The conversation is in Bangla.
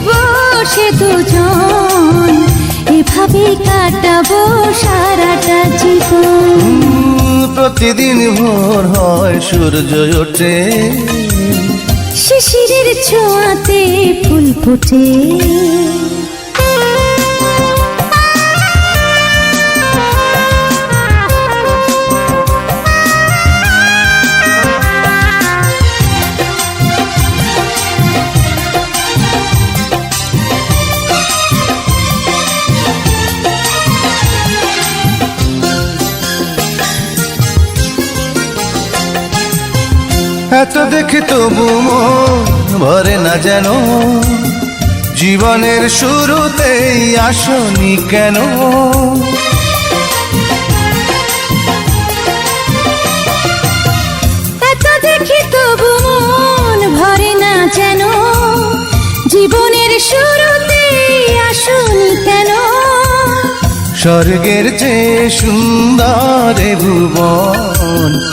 বসে দুজন এভাবে কাটাবো সারাটা জীবন। প্রতিদিন ভোর হয় সূর্য ওঠে। শিশিরের ছোঁয়াতে ফুল ফোটে। এত দেখে তবু ভরে না যেন। জীবনের শুরুতেই আসনি কেন? এত দেখি তবু মন ভরে না যেন। জীবনের শুরুতে আসুনি কেন? স্বর্গের যে সুন্দর ভুবন।